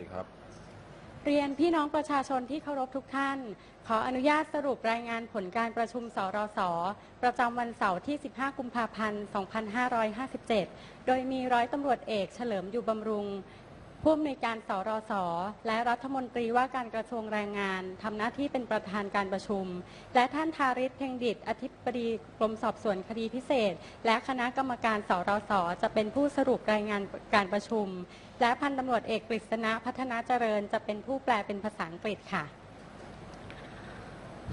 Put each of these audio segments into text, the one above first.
ดีครับ เรียนพี่น้องประชาชนที่เคารพทุกท่าน ขออนุญาตสรุปรายงานผลการประชุมสรส ประจำวันเสาร์ที่ 15 กุมภาพันธ์ 2557 โดยมีร้อยตำรวจเอกเฉลิมอยู่บำรุง ผู้อำนวยการสรสและรัฐมนตรีว่าการกระทรวงแรงงานทำหน้าที่เป็นประธานการประชุม และท่านทาริศเพ็งดิตอธิบดีกรมสอบสวนคดีพิเศษ และคณะกรรมการสรสจะเป็นผู้สรุปรายงานการประชุม และพันตำรวจเอกกฤษณะพัฒนาเจริญ จะเป็นผู้แปลเป็นภาษาอังกฤษค่ะ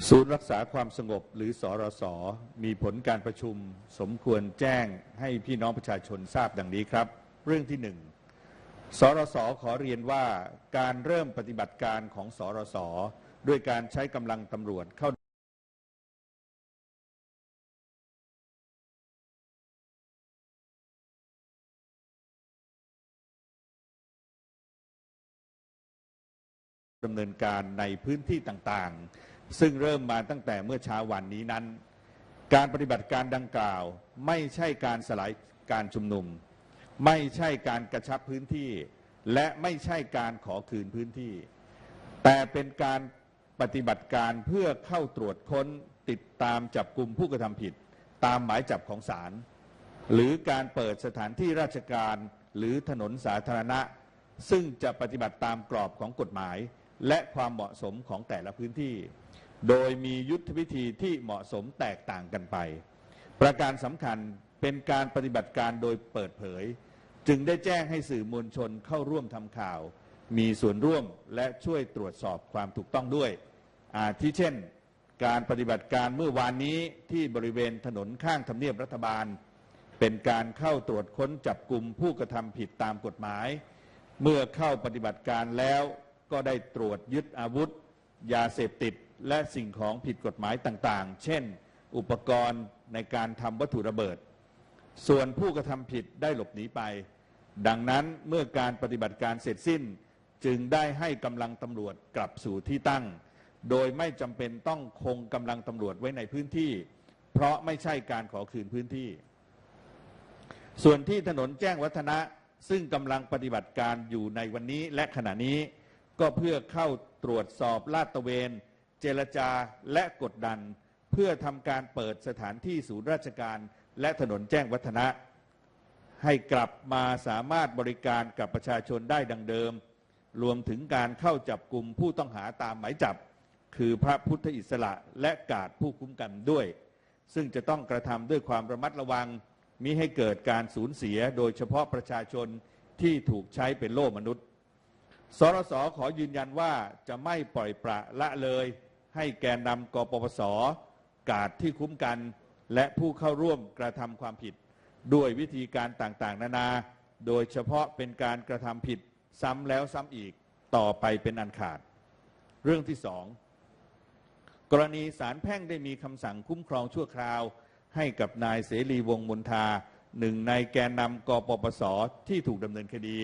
ศูนย์รักษาความสงบหรือสอรสมีผลการประชุม สมควรแจ้งให้พี่น้องประชาชนทราบดังนี้ครับ เรื่องที่หนึ่ง สรสขอเรียนว่าการเริ่มปฏิบัติการของสรสด้วยการใช้กำลังตำรวจเข้าดำเนินการในพื้นที่ต่างๆ ซึ่งเริ่มมาตั้งแต่เมื่อเช้าวันนี้นั้น การปฏิบัติการดังกล่าวไม่ใช่การสลายการชุมนุม ไม่ใช่การกระชับพื้นที่ และไม่ใช่การขอคืนพื้นที่ แต่เป็นการปฏิบัติการเพื่อเข้าตรวจค้นติดตามจับกลุ่มผู้กระทำผิด ตามหมายจับของศาลหรือการเปิดสถานที่ราชการหรือถนนสาธารณะ ซึ่งจะปฏิบัติตามกรอบของกฎหมาย และความเหมาะสมของแต่ละพื้นที่ โดยมียุทธวิธีที่เหมาะสมแตกต่างกันไป ประการสำคัญ เป็นการปฏิบัติการโดยเปิดเผย จึงได้แจ้งให้สื่อมวลชนเข้าร่วมทำข่าว มีส่วนร่วมและช่วยตรวจสอบความถูกต้องด้วย อาทิเช่น การปฏิบัติการเมื่อวานนี้ที่บริเวณถนนข้างทำเนียบรัฐบาล เป็นการเข้าตรวจค้นจับกลุ่มผู้กระทำผิดตามกฎหมาย เมื่อเข้าปฏิบัติการแล้วก็ได้ตรวจยึดอาวุธ ยาเสพติด และสิ่งของผิดกฎหมายต่างๆ เช่น อุปกรณ์ในการทำวัตถุระเบิด ส่วนผู้กระทำผิดได้หลบหนีไป ดังนั้นเมื่อการปฏิบัติการเสร็จสิ้น จึงได้ให้กำลังตำรวจกลับสู่ที่ตั้ง โดยไม่จำเป็นต้องคงกำลังตำรวจไว้ในพื้นที่ เพราะไม่ใช่การขอคืนพื้นที่ ส่วนที่ถนนแจ้งวัฒนะ ซึ่งกำลังปฏิบัติการอยู่ในวันนี้และขณะนี้ ก็เพื่อเข้าตรวจสอบลาดตระเวน เจรจาและกดดัน เพื่อทำการเปิดสถานที่ศูนย์ราชการ และถนนแจ้งวัฒนะ ให้กลับมาสามารถบริการกับประชาชนได้ดังเดิม รวมถึงการเข้าจับกลุ่มผู้ต้องหาตามหมายจับ คือพระพุทธอิสระและกาดผู้คุ้มกันด้วย ซึ่งจะต้องกระทำด้วยความระมัดระวังมิให้เกิดการสูญเสียโดยเฉพาะประชาชนที่ถูกใช้เป็นโล่มนุษย์ สรสขอยืนยันว่าจะไม่ปล่อยปละละเลย ให้แกนนำกปปส กาดที่คุ้มกัน และผู้เข้าร่วมกระทำความผิด ด้วยวิธีการต่างๆ นานา โดยเฉพาะเป็นการกระทำผิดซ้ำแล้วซ้ำอีกต่อไปเป็นอันขาด เรื่องที่สองกรณีศาลแพ่งได้มีคำสั่งคุ้มครองชั่วคราว ให้กับนายเสรีวงมนทาหนึ่งในแกนนำกปปสที่ถูกดำเนินคดี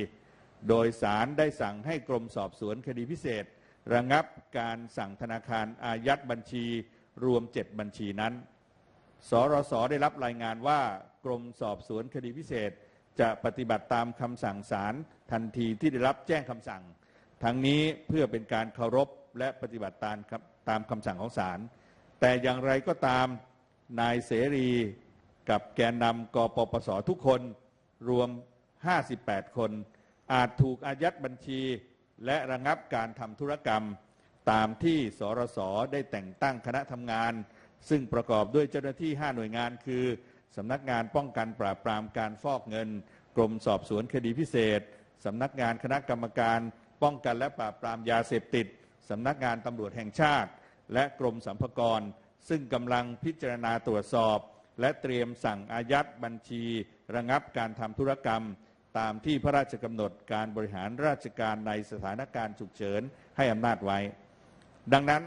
โดยศาลได้สั่งให้กรมสอบสวนคดีพิเศษ ระงับการสั่งธนาคารอายัดบัญชีรวม 7 บัญชีนั้น สรสได้รับรายงานว่ากรมสอบสวนคดีพิเศษ จะปฏิบัติตามคำสั่งศาลทันทีที่ได้รับแจ้งคำสั่ง ทั้งนี้เพื่อเป็นการเคารพและปฏิบัติตามครับตามคำสั่งของศาลแต่อย่างไรก็ตามนายเสรีกับแกนนำกปปสทุกคนรวม 58 คน อาจถูกอายัดบัญชี และระงับการทำธุรกรรม ตามที่สรสได้แต่งตั้งคณะทำงาน ซึ่งประกอบด้วยเจ้าหน้าที่ 5 หน่วยงานคือสำนักงานป้องกันปราบปรามการฟอกเงิน กรมสอบสวนคดีพิเศษสำนักงานคณะกรรมการป้องกันและปราบปรามยาเสพติดสำนักงานตำรวจแห่งชาติ และกรมสัมภากร ซึ่งกำลังพิจารณาตรวจสอบ และเตรียมสั่งอายัดบัญชี ระงับการทำธุรกรรม ตามที่พระราชกำหนดการบริหารราชการในสถานการณ์ฉุกเฉินให้อำนาจไว้ ดังนั้น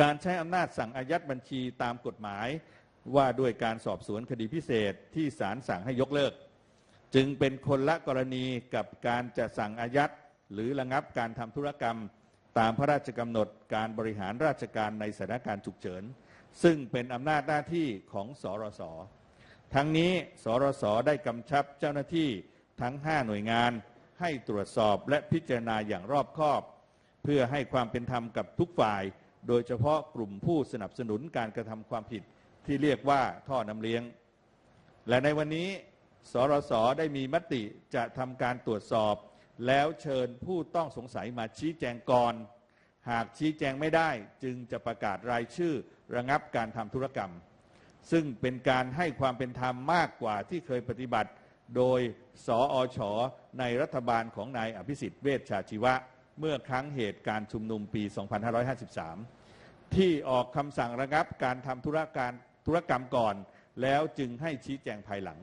การใช้อำนาจสั่งอายัดบัญชีตามกฎหมาย ว่าด้วยการสอบสวนคดีพิเศษที่ศาลสั่งให้ยกเลิก จึงเป็นคนละกรณีกับการจะสั่งอายัดหรือระงับการทำธุรกรรม ตามพระราชกำหนดการบริหารราชการในสถานการณ์ฉุกเฉิน ซึ่งเป็นอำนาจหน้าที่ของสรส ทั้งนี้สรสได้กำชับเจ้าหน้าที่ทั้ง 5 หน่วยงาน ให้ตรวจสอบและพิจารณาอย่างรอบคอบ เพื่อให้ความเป็นธรรมกับทุกฝ่าย โดยเฉพาะกลุ่มผู้สนับสนุนการกระทำความผิดที่เรียกว่าท่อน้ำเลี้ยง และในวันนี้สรสได้มีมติจะทำการตรวจสอบ แล้วเชิญผู้ต้องสงสัยมาชี้แจงก่อน หากชี้แจงไม่ได้จึงจะประกาศรายชื่อระงับการทำธุรกรรม ซึ่งเป็นการให้ความเป็นธรรมมากกว่าที่เคยปฏิบัติ โดยสออชในรัฐบาลของนายอภิสิทธิ์เวชชาชีวะ เมื่อครั้งเหตุการณ์ชุมนุมปี 2553 ที่ออกคำสั่งระงับการทำธุรการธุรกรรมก่อน แล้วจึงให้ชี้แจงภายหลัง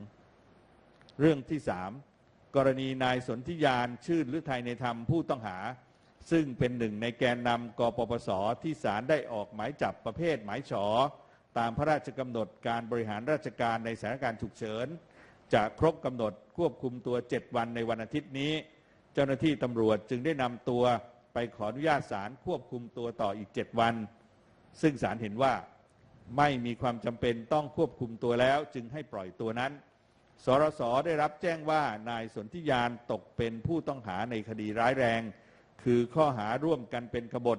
เรื่องที่สามกรณีนายสนธิยานชื่นหรือไทยในธรรมผู้ต้องหา ซึ่งเป็นหนึ่งในแกนนำกปปสที่ศาลได้ออกหมายจับประเภทหมายฉอตามพระราชกำหนดการบริหารราชการในสถานการณ์ฉุกเฉิน จะครบกำหนดควบคุมตัว 7 วันในวันอาทิตย์นี้ เจ้าหน้าที่ตำรวจจึงได้นำตัวไปขออนุญาตศาลควบคุมตัวต่ออีก 7 วัน ซึ่งศาลเห็นว่าไม่มีความจำเป็นต้องควบคุมตัวแล้ว จึงให้ปล่อยตัวนั้น สรสได้รับแจ้งว่านายสนธิยานตกเป็นผู้ต้องหาในคดีร้ายแรง คือข้อหาร่วมกันเป็นขบฏ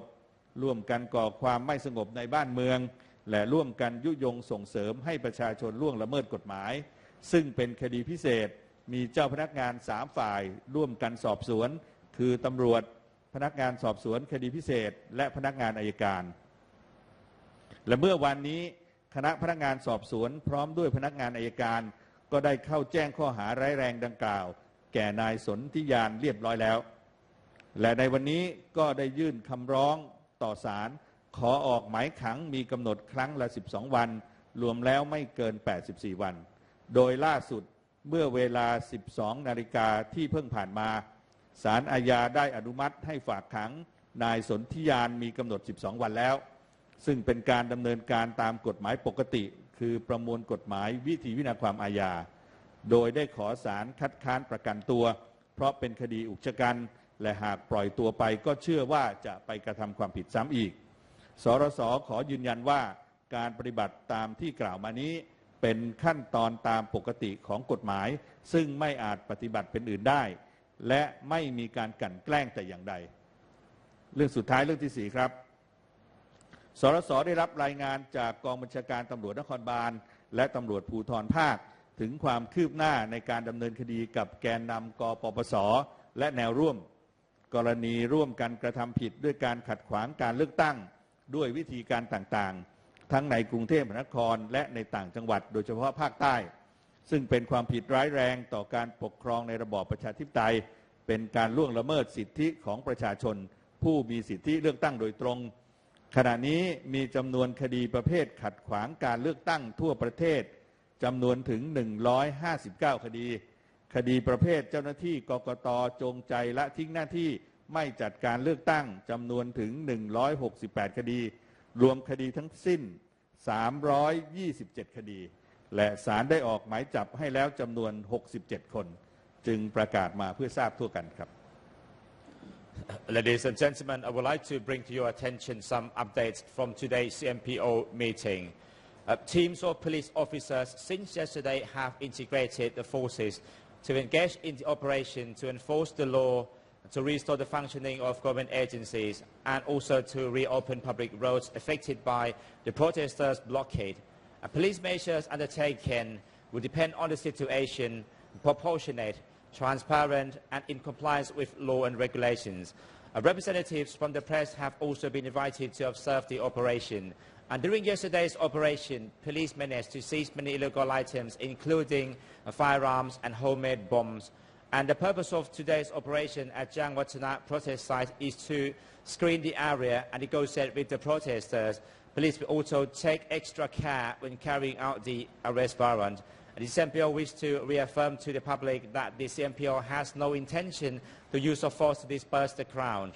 ร่วมกันก่อความไม่สงบในบ้านเมือง และร่วมกันยุยงส่งเสริมให้ประชาชนล่วงละเมิดกฎหมาย ซึ่งเป็นคดีพิเศษ มีเจ้าพนักงานสามฝ่ายร่วมกันสอบสวน คือตำรวจพนักงานสอบสวนคดีพิเศษ และพนักงานอายการ และเมื่อวันนี้คณะพนักงานสอบสวน พร้อมด้วยพนักงานอายการ ก็ได้เข้าแจ้งข้อหาร้ายแรงดังกล่าว แก่นายสนธิยานเรียบร้อยแล้ว และในวันนี้ก็ได้ยื่นคำร้องต่อศาลขอออกหมายขังมีกำหนดครั้งละ 12 วัน รวมแล้วไม่เกิน 84 วัน โดยล่าสุด เมื่อเวลา 12 นาฬิกาที่เพิ่งผ่านมา ศาลอาญาได้อนุมัติให้ฝากขังนายสนธิยานมีกำหนด 12 วันแล้ว ซึ่งเป็นการดำเนินการตามกฎหมายปกติ คือประมวลกฎหมายวิธีวินาความอาญา โดยได้ขอสารคัดค้านประกันตัว เพราะเป็นคดีอุกชะกัน และหากปล่อยตัวไปก็เชื่อว่าจะไปกระทำความผิดซ้ำอีก สรสขอยืนยันว่าการปฏิบัติตามที่กล่าวมานี้ เป็นขั้นตอนตามปกติของกฎหมาย ซึ่งไม่อาจปฏิบัติเป็นอื่นได้ และไม่มีการกลั่นแกล้งแต่อย่างใด เรื่องสุดท้ายเรื่องที่สี่ครับสรสได้รับรายงานจากกองบัญชาการตำรวจนครบาล และตำรวจภูธรภาค ถึงความคืบหน้าในการดำเนินคดีกับแกนนำกปปส และแนวร่วม กรณีร่วมกันกระทำผิดด้วยการขัดขวางการเลือกตั้ง ด้วยวิธีการต่างๆ ทั้งในกรุงเทพมหานคร และในต่างจังหวัด โดยเฉพาะภาคใต้ ซึ่งเป็นความผิดร้ายแรงต่อการปกครองในระบอบประชาธิปไตย เป็นการล่วงละเมิดสิทธิของประชาชน ผู้มีสิทธิเลือกตั้งโดยตรง ขณะนี้มีจำนวนคดีประเภทขัดขวางการเลือกตั้งทั่วประเทศจำนวนถึง 159 คดี คดีประเภทเจ้าหน้าที่กกตจงใจละทิ้งหน้าที่ไม่จัดการเลือกตั้งจำนวนถึง 168 คดี รวมคดีทั้งสิ้น 327 คดี และศาลได้ออกหมายจับให้แล้วจำนวน 67 คน จึงประกาศมาเพื่อทราบทั่วกันครับ Ladies and gentlemen, I would like to bring to your attention some updates from today's CMPO meeting. Uh, teams of police officers since yesterday have integrated the forces to engage in the operation to enforce the law, to restore the functioning of government agencies, and also to reopen public roads affected by the protesters' blockade. Uh, police measures undertaken will depend on the situation, proportionate, transparent, and in compliance with law and regulations. Uh, representatives from the press have also been invited to observe the operation. And during yesterday's operation, police managed to seize many illegal items, including uh, firearms and homemade bombs. And the purpose of today's operation at Jangwatana protest site is to screen the area and negotiate with the protesters. Police will also take extra care when carrying out the arrest warrant. And the CMPO wishes to reaffirm to the public that the CMPO has no intention to use of force to disperse the crowd.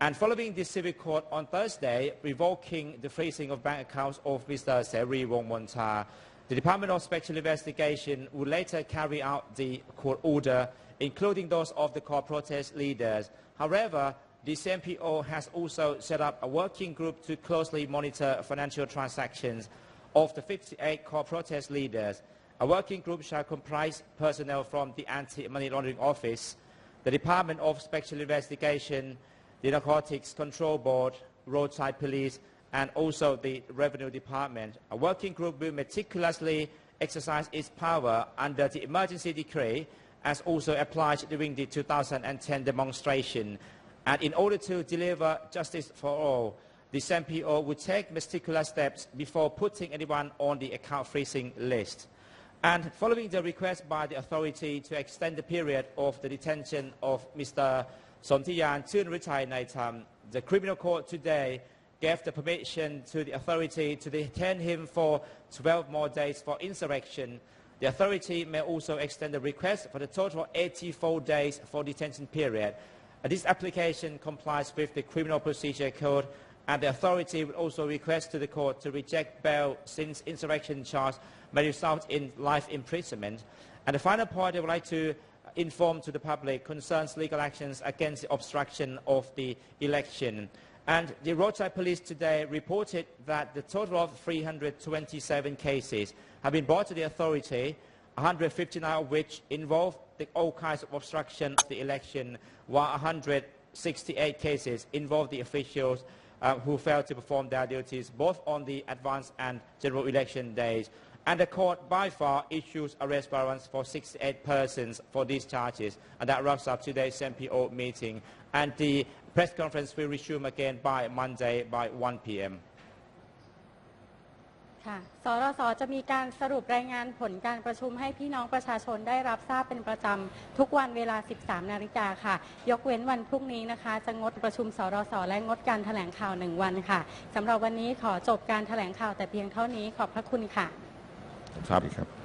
And following the civil court on Thursday, revoking the freezing of bank accounts of Mr. Seri Wongwonta, the Department of Special Investigation will later carry out the court order, including those of the core protest leaders. However, the CMPO has also set up a working group to closely monitor financial transactions of the 58 core protest leaders. A working group shall comprise personnel from the Anti-Money Laundering Office, the Department of Special Investigation, the Narcotics Control Board, Roadside Police, and also the Revenue Department. A working group will meticulously exercise its power under the emergency decree as also applied during the 2010 demonstration. And in order to deliver justice for all, the CMPO would take meticulous steps before putting anyone on the account freezing list. And following the request by the authority to extend the period of the detention of Mr. Sontiyan Chunrichai Naitam, the criminal court today gave the permission to the authority to detain him for 12 more days for insurrection. The authority may also extend the request for the total of 84 days for detention period. Uh, This application complies with the Criminal Procedure Code and the authority will also request to the court to reject bail since insurrection charge may result in life imprisonment. And the final point I would like to inform to the public concerns legal actions against the obstruction of the election. And the roadside police today reported that the total of 327 cases have been brought to the authority, 159 of which involve the, all kinds of obstruction of the election, while 168 cases involve the officials uh, who failed to perform their duties both on the advance and general election days. And the court by far issues arrest warrants for 68 persons for these charges. And that wraps up today's MPO meeting. And the press conference will resume again by Monday by 1 p.m. ค่ะ สรสจะมีการสรุปรายงานผลการประชุมให้พี่น้องประชาชนได้รับทราบเป็นประจำทุกวันเวลา 13 นาฬิกาค่ะ ยกเว้นวันพรุ่งนี้นะคะ จะงดประชุมสรสและงดการแถลงข่าวหนึ่งวันค่ะสำหรับวันนี้ขอจบการแถลงข่าวแต่เพียงเท่านี้ขอบพระคุณค่ะ ครับ